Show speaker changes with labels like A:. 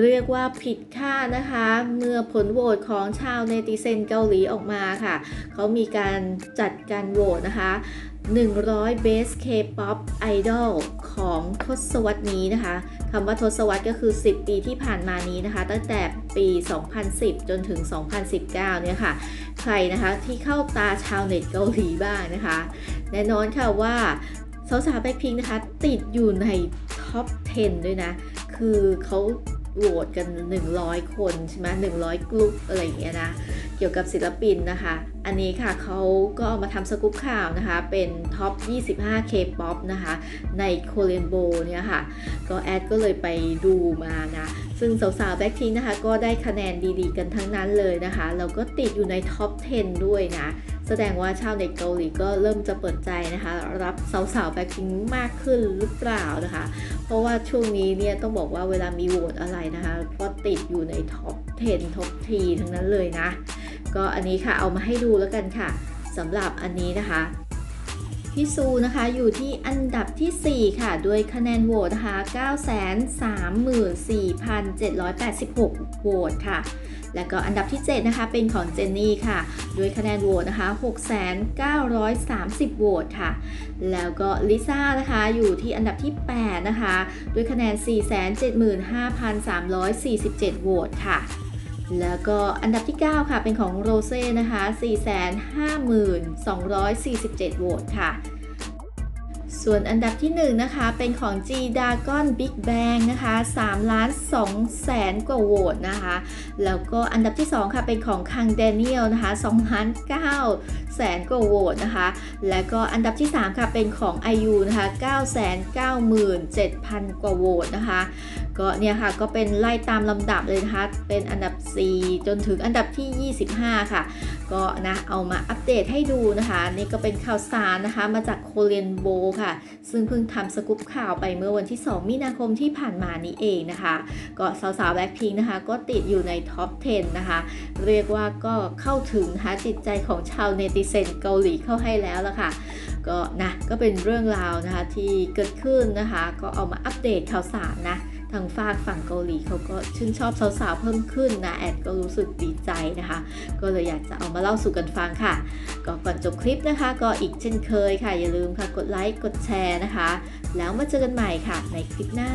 A: เรียกว่าผิดคาดนะคะ เมื่อผลโหวตของชาวเนติเซนเกาหลีออกมาค่ะ เขามีการจัดการโหวตนะคะ 100 Best K-pop Idol ของทศวรรษนี้นะคะคำว่าทศวรรษก็คือ 10 ปีที่ผ่านมานี้นะคะ ตั้งแต่ปี 2010 จนถึง 2019 เนี่ยค่ะ ใครนะคะที่เข้าตาชาวเน็ตเกาหลีบ้างนะคะ แน่นอนค่ะว่าสาวๆแบ็คพิงนะคะ ติดอยู่ในท็อป 10 ด้วยนะ คือเขา โหวตกัน 100 คนใช่ไหม100กลุ่มอะไรอย่างเงี้ยนะเกี่ยวกับศิลปินนะคะ อันนี้ค่ะเขาก็เอามาทำสกู๊ปข่าวนะคะ เป็นท็อป 25 K-POP นะคะ ในโคเรนโบเนี่ยค่ะ ก็แอดก็เลยไปดูมานะ ซึ่งสาวๆแบ็คพิงนะคะ ก็ได้คะแนนดีๆ กันทั้งนั้นเลยนะคะ แล้วก็ติดอยู่ในท็อป 10 ด้วยนะ แสดงว่าชาวเน็ตเกาหลีก็เริ่มจะเปิดใจนะคะ รับสาวๆแบ็คพิงมากขึ้นหรือเปล่านะคะ เพราะว่าช่วงนี้เนี่ยต้องบอกว่าเวลามีโหวตอะไรนะคะก็ติดอยู่ในท็อป 10 ท็อป3ทั้งนั้นเลยนะ ก็อันนี้ค่ะเอามาให้ดูแล้วกันค่ะสำหรับอันนี้นะคะ พี่ซูนะคะอยู่ที่อันดับทีสี่ 4 ค่ะ ด้วยคะแนนโหวตนะคะ 934,786 โหวตค่ะ แล้วก็อันดับที่ 7 นะคะ เป็นของเจนนี่ค่ะ ด้วยคะแนนโหวตนะคะ 6,930 โหวตค่ะ แล้วก็ลิซ่านะคะอยู่ที่อันดับที่ 8 นะคะ ด้วยคะแนน 475,347 โหวตค่ะ แล้วก็อันดับที่ 9 ค่ะ เป็นของโรเซ่นะคะ 450,247 โหวตค่ะ ส่วนอันดับที่1นะคะเป็นของ G Dragon Big Bang นะคะ3ล้าน2แสนกว่าโหวตนะคะ แล้วก็อันดับที่ 2 ค่ะ เป็นของคัง Daniel นะคะ2ล้าน9แสนกว่าโหวตนะคะ แล้วก็อันดับที่ 3 ค่ะเป็นของ IU นะคะ997,000 กว่าโหวตนะคะก็เนี่ยค่ะก็เป็นไล่ตามลำดับเลยนะคะเป็นอันดับ 4 จนถึงอันดับที่ 25 ค่ะ ก็นะเอามาอัปเดตให้ดูนะคะ นี่ก็เป็นข่าวสารนะคะ มาจากโคเรียนโบค่ะ ซึ่งเพิ่งทำสกู๊ปข่าวไปเมื่อวันที่ 2 มีนาคมที่ผ่านมานี้เองนะคะ ก็สาวๆแบล็คพิงนะคะ ก็ติดอยู่ในท็อป 10 นะคะ เรียกว่าก็เข้าถึงนะคะจิตใจของชาวเนติเซนเกาหลีเข้าให้แล้วละค่ะก็นะก็เป็นเรื่องราวนะคะที่เกิดขึ้นนะคะ ก็เอามาอัปเดตข่าวสารนะางฝากฝั่งเกาหลีเขาก็ชื่นชอบสาวๆเพิ่มขึ้นนะแอดก็รู้สึกดีใจนะคะ ก็เลยอยากจะเอามาเล่าสู่กันฟังค่ะ ก็ก่อนจบคลิปนะคะ ก็อีกเช่นเคยค่ะ อย่าลืมค่ะกดไลค์กดแชร์นะคะ แล้วมาเจอกันใหม่ค่ะในคลิปหน้า